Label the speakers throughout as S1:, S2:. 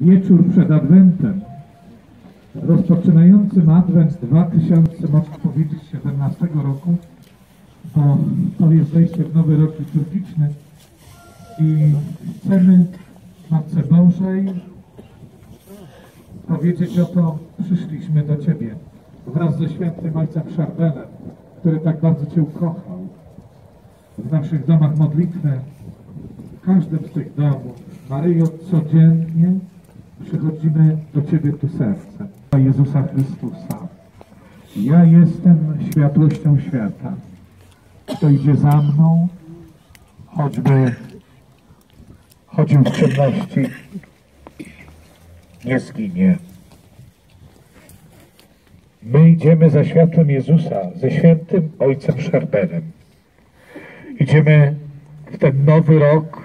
S1: wieczór przed Adwentem, rozpoczynającym Adwent 2000, można powiedzieć, 17 roku, bo to jest wejście w nowy rok liturgiczny i chcemy Matce Bożej powiedzieć o to, przyszliśmy do Ciebie wraz ze świętym Ojcem Szarbenem, który tak bardzo Cię ukochał. W naszych domach modlitwę, w każdym z tych domów, Maryjo, codziennie przychodzimy do Ciebie tu sercem. Jezusa Chrystusa. Ja jestem światłością świata. Kto idzie za mną, choćby chodził w ciemności, nie zginie. My idziemy za światłem Jezusa, ze świętym Ojcem Szarbenem. Idziemy w ten nowy rok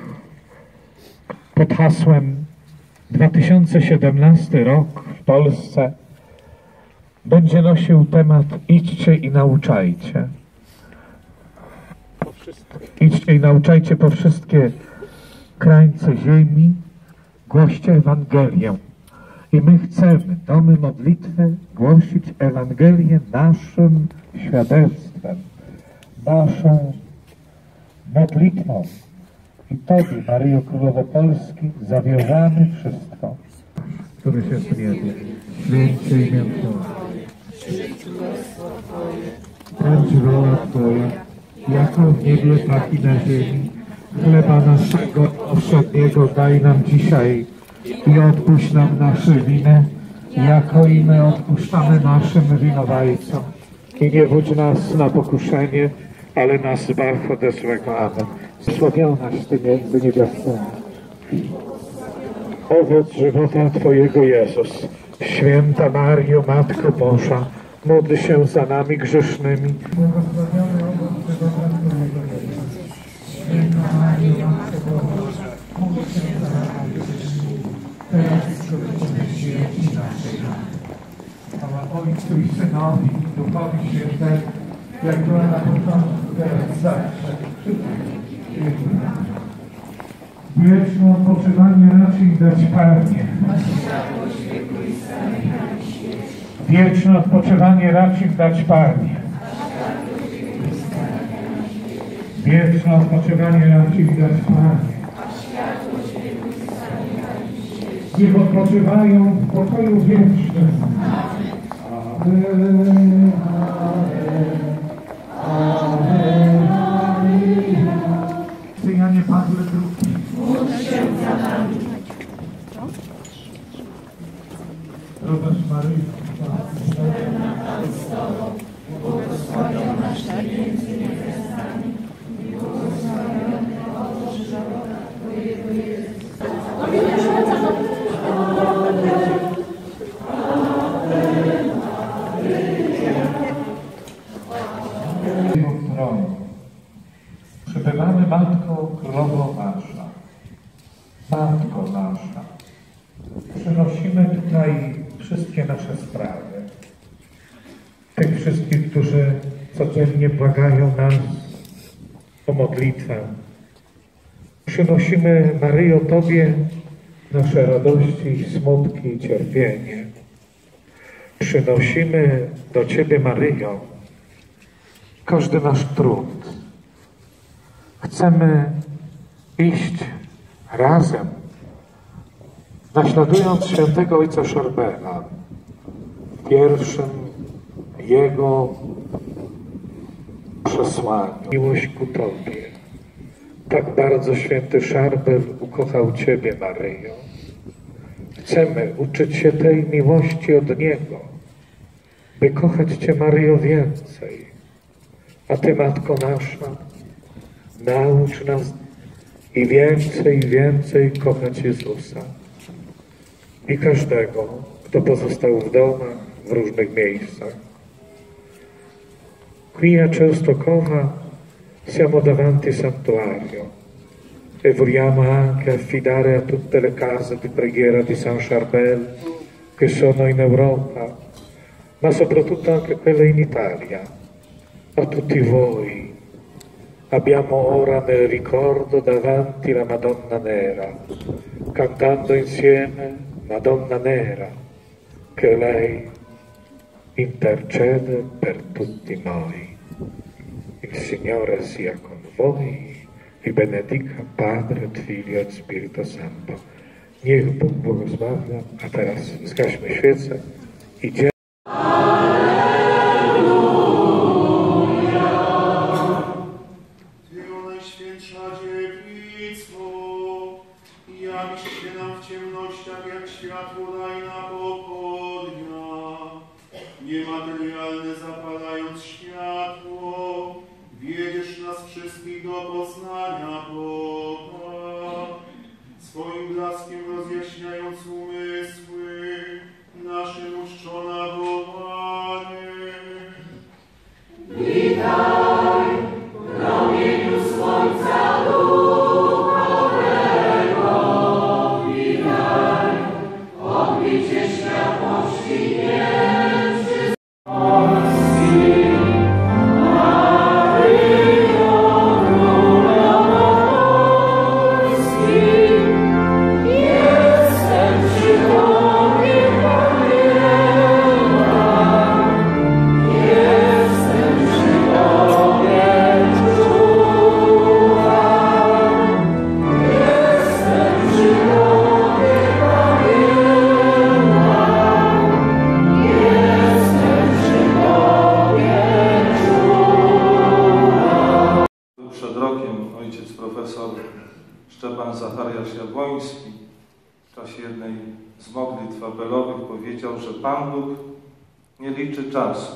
S1: pod hasłem 2017 rok w Polsce będzie nosił temat idźcie i nauczajcie. Idźcie i nauczajcie po wszystkie krańce ziemi, głoście Ewangelię. I my chcemy, domy modlitwy, głosić Ewangelię naszym świadectwem, naszą modlitwą. I Tobie, Maryjo Królowo Polski, zawierzamy wszystko, które się w niebie. Święcie imię Twoje. Bądź wola Twoja, jako w niebie, tak i na ziemi. Chleba naszego powszedniego daj nam dzisiaj i odpuść nam nasze winy, jako i my odpuszczamy naszym winowajcom. I nie wódź nas na pokuszenie, ale nas zbaw ode złego. Amen. Sławionaś Ty między niewiastami. Owoc żywota Twojego Jezus. Święta Mario, Matko Boża, módl się za nami grzesznymi. Błogosławiony owoc Twojego Jezus. Święta Mario, Matko Boża, módl się za nami grzesznymi. Teraz. Chwała Ojcu i Synowi Duchowi Świętemu, jak była na początku, teraz zawsze. Wieczne odpoczywanie raczej dać Panie. Wieczne odpoczywanie raczej dać Panie. Wieczne odpoczywanie raczej dać Panie. Niech odpoczywają w pokoju wiecznym. Amen. Amen. Tronu. Przybywamy Matko Królowo nasza. Matko nasza. Przynosimy tutaj wszystkie nasze sprawy. Tych wszystkich, którzy codziennie błagają nas o modlitwę. Przynosimy, Maryjo, Tobie nasze radości, smutki i cierpienie. Przynosimy do Ciebie, Maryjo, każdy nasz trud. Chcemy iść razem, naśladując świętego Ojca Szarbela w pierwszym jego przesłaniu. Miłość ku Tobie. Tak bardzo święty Szarbel ukochał Ciebie, Maryjo. Chcemy uczyć się tej miłości od Niego, by kochać Cię, Maryjo, więcej. A Ty, Matko nasza, naucz nas i więcej, i więcej kochać Jezusa. I każdego, kto pozostał w domach, w różnych miejscach. Qui a Częstochowa siamo davanti santuario e vogliamo anche affidare a tutte le case di preghiera di San Charbel che sono in Europa, ma soprattutto anche quelle in Italia, a tutti voi. Abbiamo ora nel ricordo davanti la Madonna Nera, cantando insieme Madonna Nera, che lei intercede per tutti noi. Il Signore sia con voi, vi benedica Padre, Figlio e Spirito Santo. Niech Bóg błogosławia, a teraz zgaśmy świecę. Idziemy.
S2: Światło daj na pochodnia. Niematerialne zapalając światło, wiedziesz nas wszystkich do poznania Boga. Swoim blaskiem rozjaśniając umysły,
S3: W czasie jednej z modlitw apelowych powiedział, że Pan Bóg nie liczy czasu,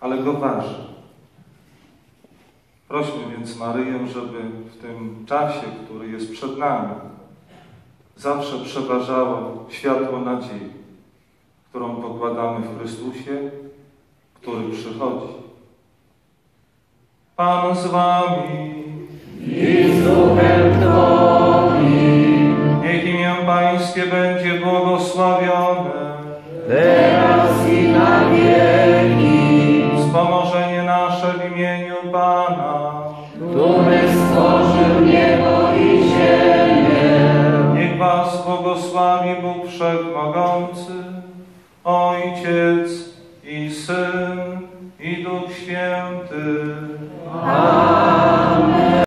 S3: ale go waży. Prośmy więc Maryję, żeby w tym czasie, który jest przed nami, zawsze przeważało światło nadziei, którą pokładamy w Chrystusie, który przychodzi. Pan z wami. I z duchem Niech